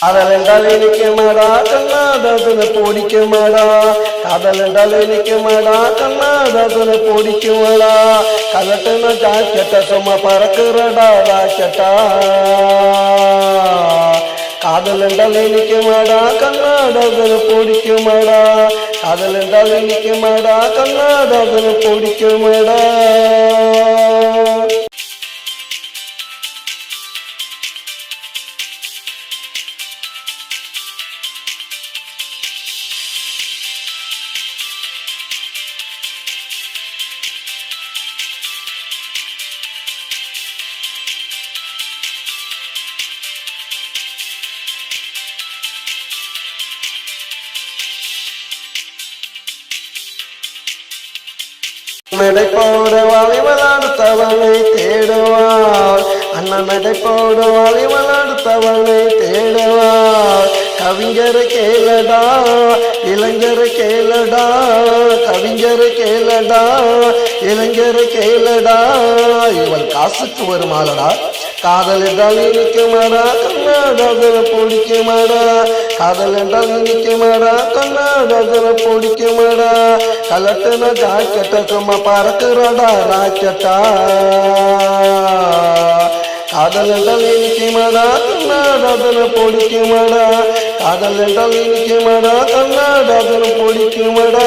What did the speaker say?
காதல் என்றால் இனிக்குமாடா கண்ணாதாசன பிடிக்குமாடா. காதல் என்றால் இனிக்குமாடா கண்ணாதாசன பிடிக்குமாடா. கலட்டுன ஜாக்கெட்ட சும்மா பறக்குறடா ராக்கெட்டா. காதல் என்றால் இனிக்குமாடா கண்ணாதாசன பிடிக்குமாடா. காதல் என்றால் இனிக்குமாடா கண்ணாதாசன பிடிக்குமாடா. நடை போட வாலிபல் தேடுவாள். அண்ணன் நடை போட வாலிபல் தேடுவாள். கவிஞர் கேளடா இளைஞர் கேளடா கவிஞர் கேளடா இளைஞர் கேளடா. இவள் காசுக்கு வருமாளடா காதல் என்றால் இனிக்குமாடா கண்ணாடாதல பிடிக்குமாடா காதல் என்றால் இனிக்குமாடா கண்ணாடாதல பிடிக்குமாடா கலட்டுன ஜாக்கெட்ட சும்மா பறக்குறடா ராக்கெட்டா. காதல் என்றால் இனிக்குமாடா கண்ணாடாதல பிடிக்குமாடா காதல் என்றால் இனிக்குமாடா கண்ணாடாதல பிடிக்குமாடா